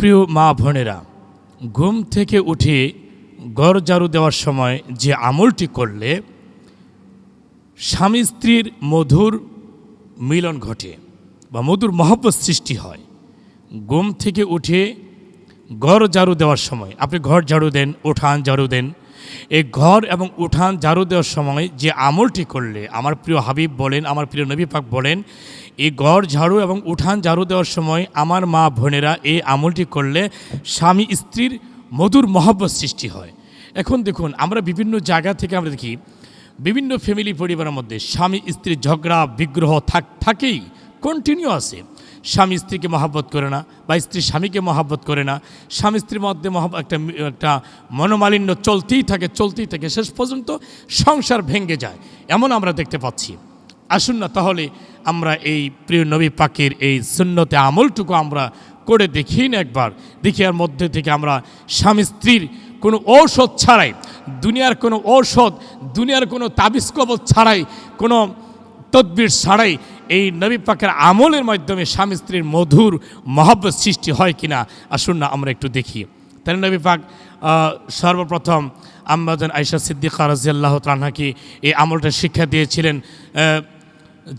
প্রিয় মা বোনেরা, ঘুম থেকে উঠে ঘর ঝাড়ু দেওয়ার সময় যে আমলটি করলে স্বামী স্ত্রীর মধুর মিলন ঘটে বা মধুর মহব্বত সৃষ্টি হয়। ঘুম থেকে উঠে ঘর ঝাড়ু দেওয়ার সময়, আপনি ঘর ঝাড়ু দেন উঠান ঝাড়ু দেন এই ঘর এবং উঠান ঝাড়ু দেওয়ার সময় যে আমলটি করলে, আমার প্রিয় হাবিব বলেন, আমার প্রিয় নবী পাক বলেন এই ঘর, ঝাড়ু এবং উঠান ঝাড়ু দেওয়ার সময় আমার মা বোনেরা এই আমলটি করলে স্বামী স্ত্রীর মধুর মহব্বত সৃষ্টি হয়। এখন দেখুন, আমরা বিভিন্ন জায়গা থেকে আমরা দেখি, বিভিন্ন ফ্যামিলি পরিবারের মধ্যে স্বামী স্ত্রীর ঝগড়া, বিগ্রহ থাক, থাকেই কন্টিনিউ আছে। স্বামী স্ত্রীকে মহাব্বত করে না, বা স্ত্রী স্বামীকে মহাব্বত করে না। স্বামী স্ত্রীর মধ্যে মহাব একটা একটা মনোমালিন্য চলতেই থাকে চলতেই থাকে। শেষ পর্যন্ত সংসার ভেঙে যায়। এমন আমরা দেখতে পাচ্ছি। আসুন না তাহলে আমরা এই প্রিয় নবী পাকের এই শূন্যতে আমলটুকু আমরা করে দেখি না একবার। দেখি আর মধ্যে থেকে আমরা স্বামী স্ত্রীর কোনো ঔষধ ছাড়াই, দুনিয়ার কোনো ঔষধ, দুনিয়ার কোনো তাবিজ কবজ ছাড়াই কোনো তদ্বির ছাড়াই এই নবী পাকের আমলের মাধ্যমে স্বামী স্ত্রীর মধুর মহব্বত সৃষ্টি হয় কিনা? আসুন না, আমরা একটু দেখি। তাই নবী পাক সর্বপ্রথম আম্মাদান আয়সা সিদ্দিকা রাজিয়াল্লাহ তানহাকে এই আমলটা শিক্ষা দিয়েছিলেন?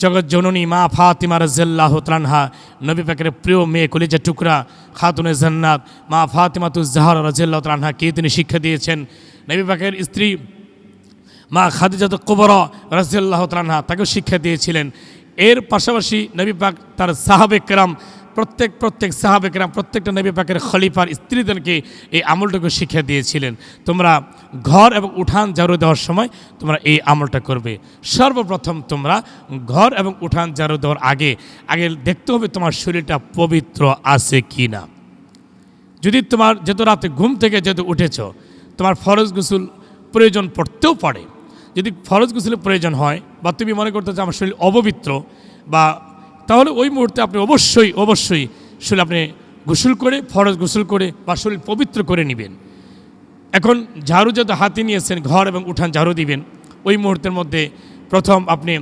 জগৎ জননী মা ফাতিমা রাজিয়াল্লাহ তানহা নবী পাকের প্রিয় মেয়ে কলিজা টুকরা খাতুনে জান্নাত, মা ফাতিমা তুজাহর রাজিয়াল্লাহ তানহাকে তিনি শিক্ষা দিয়েছেন? নবী পাকের স্ত্রী মা খাদিজাত কোবর রাজিয়াল্লাহ তালহা তাকেও শিক্ষা দিয়েছিলেন। এর পাশাপাশি নবী পাক তার সাহাবে কেরাম, প্রত্যেক প্রত্যেক সাহাবে কেরাম, প্রত্যেকটা নবী পাকের খলিফার স্ত্রীদেরকে এই আমলটাকে শিক্ষা দিয়েছিলেন। তোমরা ঘর এবং উঠান জারু দেওয়ার সময় তোমরা এই আমলটা করবে। সর্বপ্রথম তোমরা ঘর এবং উঠান জারু দেওয়ার আগে আগে দেখতে হবে তোমার শরীরটা পবিত্র আছে কি না যদি তোমার যেহেতু রাতে ঘুম থেকে যেহেতু উঠেছ, তোমার ফরজ গোসল প্রয়োজন পড়তেও পারে। যদি ফরজ গোসলের প্রয়োজন হয় বা তুমি মনে করতে যে আমার শরীর অপবিত্র বা তাহলে ওই মুহূর্তে আপনি অবশ্যই অবশ্যই শরীর আপনি গোসল করে, ফরজ গোসল করে বা শরীর পবিত্র করে নেবেন। এখন ঝাড়ু যেহেতু হাতে নিয়েছেন, ঘর এবং উঠান ঝাড়ু দিবেন, ওই মুহূর্তের মধ্যে প্রথম আপনি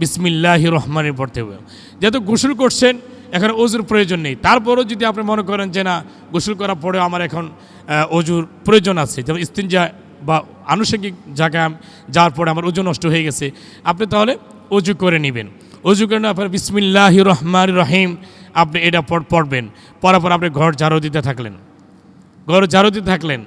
বিসমিল্লাহ রহমানের পড়তে হবে। যেহেতু গোসল করছেন, এখন অজুর প্রয়োজন নেই। তারপরও যদি আপনি মনে করেন যে না, গোসল করার পরেও আমার এখন অজুর প্রয়োজন আছে, যেমন ইস্তিনজা বা আনুষঙ্গিক জায়গায় যাওয়ার পরে আমার ওজন নষ্ট হয়ে গেছে, আপনি তাহলে অজু করে নেবেন। অজু করে নেওয়ার পর বিসমিল্লাহ রহমান রহিম আপনি এটা পড়- পড়বেন। পড়ার পর আপনি ঘর ঝাড়ু দিতে থাকলেন। ঘর ঝাড়ু দিতে থাকলেন।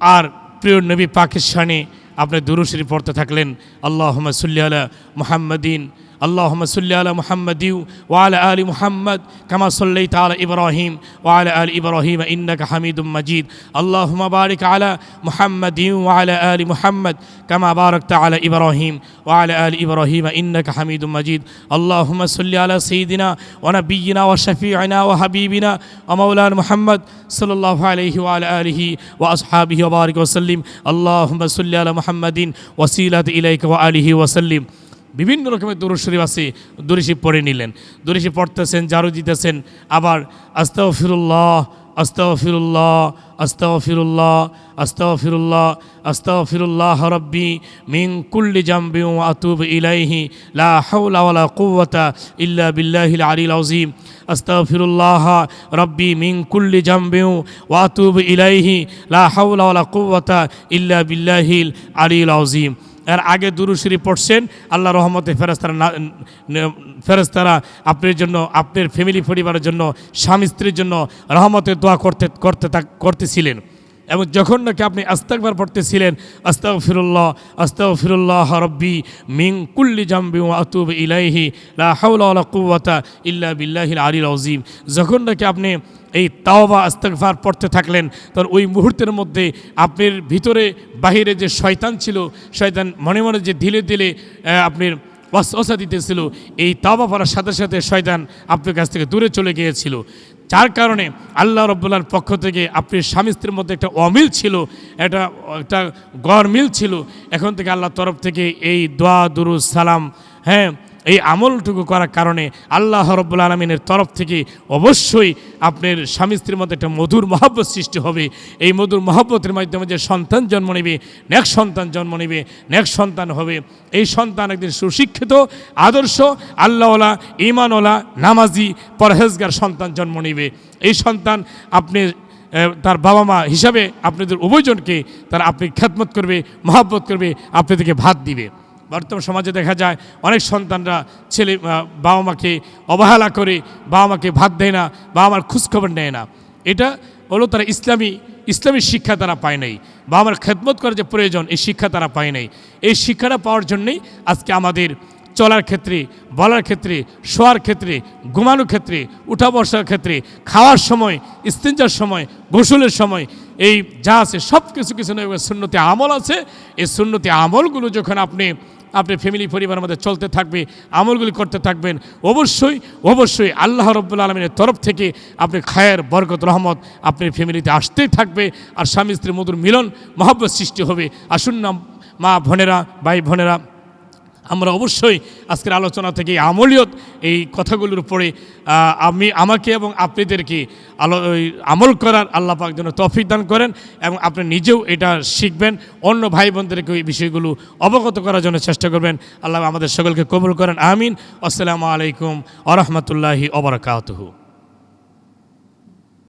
আর প্রিয় নবী পাকিস্তানে আপনি দুরুশরী পড়তে থাকলেন। আল্লাহ সাল্লি আলা মুহাম্মদিন اللهم صل على محمد وعلى آل محمد كما صليت على إبراهيم وعلى آل إبراهيم إنك حميد مجيد. اللهم بارك على محمد وعلى آل محمد كما باركت على إبراهيم وعلى آل إبراهيم إنك حميد مجيد. اللهم صل على سيدنا ونبينا وشفيعنا وحبيبنا ومولانا محمد صلى الله عليه وعلى آله وأصحابه وبارك وسلم. اللهم صل على محمد وسيلة إليك وآله وسلم. বিভিন্ন রকমের দরুদ শরীফ আছে দরিশি পড়ে নিলেন। দরিশি পড়তেছেন জারু দিতেছেন, আবার আস্তাগফিরুল্লাহ আস্তাগফিরুল্লাহ আস্তাগফিরুল্লাহ আস্তাগফিরুল্লাহ আস্তাগফিরুল্লাহ রব্বি মিন কুল্লি জামবি আতুবু ইলাইহি, লা হাওলা ওয়ালা কুওয়াতা ইল্লা বিল্লাহিল আলিল আযীম। আস্তাগফিরুল্লাহ রব্বি মিন কুল্লি জামবি ওয়া আতুবু ইলাইহি, লা হাওলা ওয়ালা কুওয়াতা ইল্লা বিল্লাহিল আলিল আযীম। এর আগে দুরুশরী পড়ছেন, আল্লাহ রহমতে ফেরস্তারা ফেরস্তারা আপনার জন্য, আপনার ফ্যামিলি পরিবারের জন্য, স্বামী স্ত্রীর জন্য রহমতের দোয়া করতে করতে করতেছিলেন। এবং যখন নাকি আপনি আস্তাকবার পড়তেছিলেন আস্তাক ফিরুল্লাহ আস্তাক ফিরুল্লাহ রব্বি মিং কুল্লি জাম্বি আতুব ইলাইহি কুওয়াতা ইল্লা বিল্লাহিল আলিল আযীম। যখন নাকি আপনি এই তাওবা, আস্তাগফার পড়তে থাকলেন, তখন ওই মুহূর্তের মধ্যে আপনার ভিতরে, বাহিরে যে শয়তান ছিল, শয়তান মনে মনে যে ধীরে ধীরে আপনার ওয়াসওয়াসা দিতেছিল, এই তাওবা পড়ার সাথে সাথে শয়তান আপনার কাছ থেকে দূরে চলে গিয়েছিল। যার কারণে আল্লাহ রব্বুল্লার পক্ষ থেকে আপনি স্বামী স্ত্রীর মধ্যে একটা অমিল ছিল, একটা একটা গড় মিল ছিল। এখন থেকে আল্লাহর তরফ থেকে এই দোয়া দুরু সালাম হ্যাঁ এই আমলটুকু করার কারণে আল্লাহ রব্বুল আলমিনের তরফ থেকে অবশ্যই আপনার স্বামী স্ত্রীর মধ্যে একটা মধুর মহাব্বত সৃষ্টি হবে। এই মধুর মহাব্বতের মাধ্যমে যে সন্তান জন্ম নেবে, নেক সন্তান জন্ম নেবে, নেক সন্তান হবে। এই সন্তান একদিন সুশিক্ষিত, আদর্শ, আল্লাহওয়ালা ইমানওয়ালা নামাজি, পরহেজগার সন্তান জন্ম নেবে। এই সন্তান আপনি তার বাবা মা হিসাবে আপনাদের উভয়জনকে তারা আপনি খ্যাতমত করবে, মহাব্বত করবে, আপনাদেরকে ভাত দিবে। বর্তমান সমাজে দেখা যায় অনেক সন্তানরা ছেলে বাবা মাকে অবহেলা করে বাবা মাকে ভাত দেয় না বাবা মার খোঁজখবর নেয় না। এটা হলো তারা ইসলামী ইসলামী শিক্ষা তারা পায় নাই। বাবা মার খেদমত করার যে প্রয়োজন, এই শিক্ষা তারা পায় নাই। এই শিক্ষাটা পাওয়ার জন্যেই আজকে আমাদের চলার ক্ষেত্রে, বলার ক্ষেত্রে, শোয়ার ক্ষেত্রে, ঘুমানোর ক্ষেত্রে, উঠা বসার ক্ষেত্রে, খাওয়ার সময়, ইস্তেঞ্জার সময়, গোসলের সময়, এই যা আছে সব কিছু কিছু নয় শূন্যতে আমল আছে। এই শূন্যতে আমলগুলো যখন আপনি আপনি ফ্যামিলি পরিবারের মধ্যে চলতে থাকবে, আমলগুলি করতে থাকবেন, অবশ্যই অবশ্যই আল্লাহ রব্বুল আলমিনের তরফ থেকে আপনি খায়ের বরকত, রহমত আপনার ফ্যামিলিতে আসতেই থাকবে, আর স্বামী স্ত্রীর মধুর মিলন, মহব্বত সৃষ্টি হবে। আসুন না মা বোনেরা ভাই বোনেরা আমরা অবশ্যই আজকের আলোচনা থেকে আমলিয়ত, এই কথাগুলোর উপরে আমি, আমাকে এবং আপনাদেরকে আলো আমল করার আল্লাহ পাক যেন তফিক দান করেন এবং আপনি নিজেও এটা শিখবেন। অন্য ভাই বোনদেরকে এই বিষয়গুলো অবগত করার জন্য চেষ্টা করবেন। আল্লাহ আমাদের সকলকে কবুল করেন। আমিন। আসসালামু আলাইকুম আ রহমতুল্লাহি ওবরাকাতহু